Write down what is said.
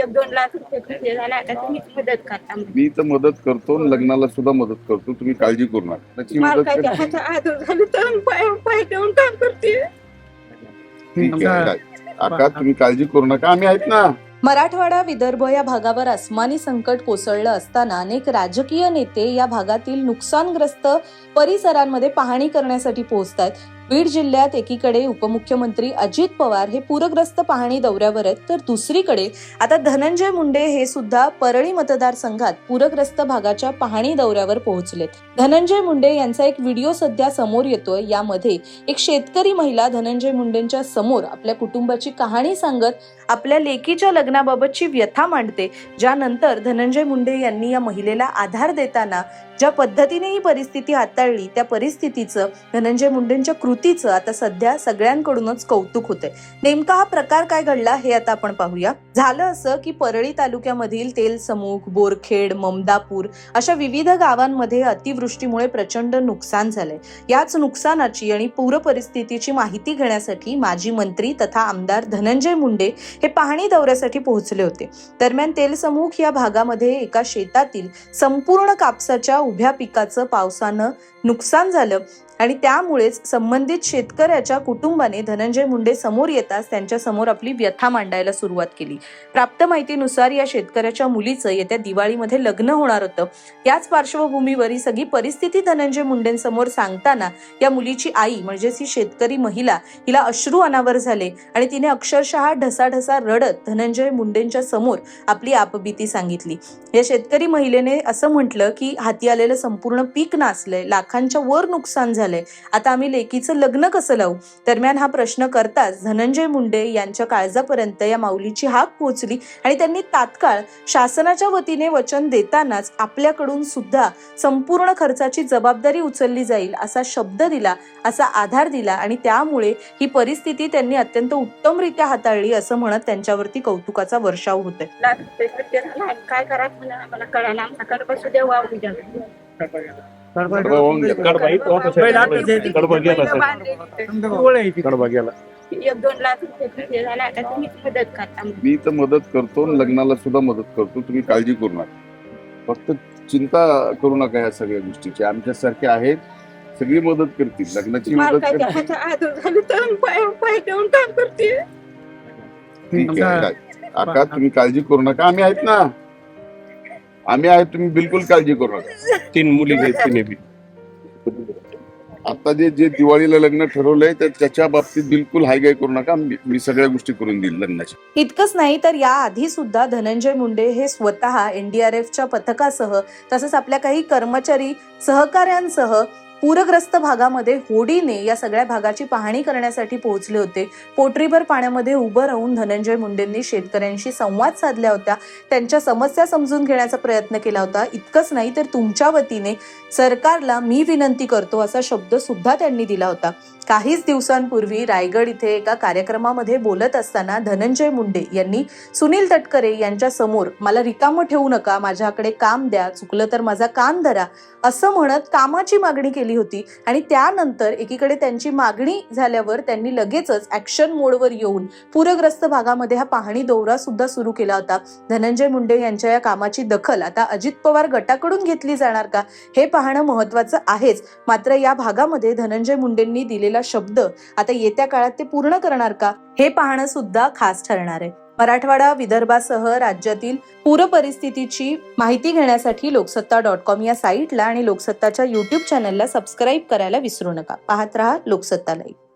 एक दोन लाख रुपये खर्च झाला आता तुम्हीच मदत करता मला. मी तर मदत करतो आणि लग्नाला सुद्धा मदत करतो तुम्ही काळजी करू नका. त्याची मदत काय कर- हात आदर झालं तर पाय पाय देऊन काम करते. ठीक आहे काय. काका तुम्ही काळजी करू नका. आम्ही आहेत ना? मराठवाडा विदर्भ या भागावर अस्मानी संकट कोसळलं असताना अनेक राजकीय नेते या भागातील नुकसानग्रस्त परिसरांमध्ये पाहणी करण्यासाठी पोहोचत आहेत बीड जिल्ह्यात एकीकडे उपमुख्यमंत्री अजित पवार हे पूरग्रस्त पाहणी दौऱ्यावर आहेत तर दुसरीकडे आता धनंजय मुंडे हे सुद्धा परळी मतदारसंघात पूरग्रस्त भागाच्या पाहणी दौऱ्यावर पोहोचलेत. धनंजय मुंडे यांचा एक व्हिडिओ सध्या समोर येतोय यामध्ये एक शेतकरी महिला धनंजय मुंडेंच्या समोर आपल्या कुटुंबाची कहाणी सांगत आपल्या लेकीच्या लग्नाबाबतची व्यथा मांडते ज्यानंतर धनंजय मुंडे यांनी या महिलेला आधार देताना ज्या पद्धतीने ही परिस्थिती हाताळली त्या परिस्थितीचं धनंजय मुंडेंच्या कृतीचं आता सध्या सगळ्यांकडूनच कौतुक होतंय. नेमका हा प्रकार काय घडला हे आता आपण पाहूया. झालं असं की परळी तालुक्यामधील तेलसमुख बोरखेड ममदापूर अशा विविध गावांमध्ये अतिवृष्टीमुळे प्रचंड नुकसान झालंय. याच नुकसानाची आणि पूर परिस्थितीची माहिती घेण्यासाठी माजी मंत्री तथा आमदार धनंजय मुंडे हे पाहणी दौऱ्यासाठी पोहोचले होते. दरम्यान तेलसमुख या भागामध्ये एका शेतातील संपूर्ण कापसाच्या उभ्या पिकाचं पावसानं नुकसान झालं आणि त्यामुळेच संबंधित शेतकऱ्याच्या कुटुंबाने धनंजय मुंडे समोर येताच त्यांच्यासमोर आपली व्यथा मांडायला सुरुवात केली. प्राप्त माहितीनुसार या शेतकऱ्याच्या मुलीचं येत्या दिवाळीमध्ये लग्न होणार होतं. याच पार्श्वभूमीवर ही सगळी परिस्थिती धनंजय मुंडेंसमोर सांगताना या मुलीची आई म्हणजेच ही शेतकरी महिला हिला अश्रू अनावर झाले आणि तिने अक्षरशः ढसाढसा रडत धनंजय मुंडेंच्या समोर आपली आपबीती सांगितली. या शेतकरी महिलेने असं म्हटलं की हाती आलेलं संपूर्ण पीक नासलंय लाखांच्या वर नुकसान झालं झालंय आता आम्ही लेकीचं लग्न कसं लावू? दरम्यान हा प्रश्न करताच धनंजय मुंडे यांच्या काळजापर्यंत या माऊलीची हाक पोहोचली आणि त्यांनी तात्काळ शासनाच्या वतीने वचन देतानाच आपल्याकडून सुद्धा संपूर्ण खर्चाची जबाबदारी उचलली जाईल असा शब्द दिला असा आधार दिला आणि त्यामुळे ही परिस्थिती त्यांनी अत्यंत उत्तमरित्या हाताळली असं म्हणत त्यांच्यावरती कौतुकाचा वर्षाव होतोय. काय करायचं मला? बसू कडबा होऊन गेला. कडबा इथं होता पहिला साहेब. आठवतं आहे. कडबा गेला साहेब. बांधले. कडबा गेला एक दोन लाख रुपये खर्च झाला आता तुम्हीच मदत करता मला. मी तर मदत करतो आणि लग्नाला सुद्धा मदत करतो तुम्ही काळजी करू नका फक्त चिंता करू नका या सगळ्या गोष्टीची आमच्यासारखे आहेत सगळी मदत करतील लग्नाची मला मदत काय करतील हात आदर झालं तर पाय पाय देऊन काम करते ठीक आहे काय. काका तुम्ही काळजी करू नका आम्ही आहेत ना आम्ही आहेत तुम्ही बिलकुल काळजी करू नका. तीन मुली आहेत तिने बी. आता जे जे दिवाळीला लग्न ठरवलंय तर त्याच्या बाबतीत बिलकुल हायगाय करू नका. मी मी सगळ्या गोष्टी करून देईल लग्नाच्या. इतकंच नाही तर या आधी सुद्धा धनंजय मुंडे हे स्वतः एनडीआरएफच्या पथकासह तसंच आपल्या काही कर्मचारी सहकाऱ्यांसह पूरग्रस्त भागामध्ये होडीने या सगळ्या भागाची पाहणी करण्यासाठी पोहोचले होते. पोटरीभर पाण्यामध्ये उभं राहून धनंजय मुंडेंनी शेतकऱ्यांशी संवाद साधल्या होत्या त्यांच्या समस्या समजून घेण्याचा प्रयत्न केला होता. इतकंच नाही तर तुमच्या वतीने सरकारला मी विनंती करतो असा शब्द सुद्धा त्यांनी दिला होता. काहीच दिवसांपूर्वी रायगड इथे एका कार्यक्रमामध्ये बोलत असताना धनंजय मुंडे यांनी सुनील तटकरे यांच्या समोर मला रिकामं ठेवू नका माझ्याकडे काम द्या चुकलं तर माझा काम धरा असं म्हणत कामाची मागणी केली होती. आणि त्यानंतर एकीकडे त्यांची मागणी झाल्यावर त्यांनी लगेचच ऍक्शन मोडवर येऊन पूरग्रस्त भागामध्ये हा पाहणी दौरा सुद्धा सुरू केला होता. धनंजय मुंडे यांच्या या कामाची दखल आता अजित पवार गटाकडून घेतली जाणार का? हे पाहणं महत्वाचं आहेच. मात्र या भागामध्ये धनंजय मुंडेंनी दिलेला शब्द आता येत्या काळात ते पूर्ण करणार का? हे पाहणं सुद्धा खास ठरणार आहे. मराठवाडा विदर्भासह राज्यातील पूर परिस्थितीची माहिती घेण्यासाठी लोकसत्ता डॉट कॉम या साईटला आणि लोकसत्ताच्या युट्यूब चॅनलला सबस्क्राईब करायला विसरू नका. पाहत रहा लोकसत्ता लाईव्ह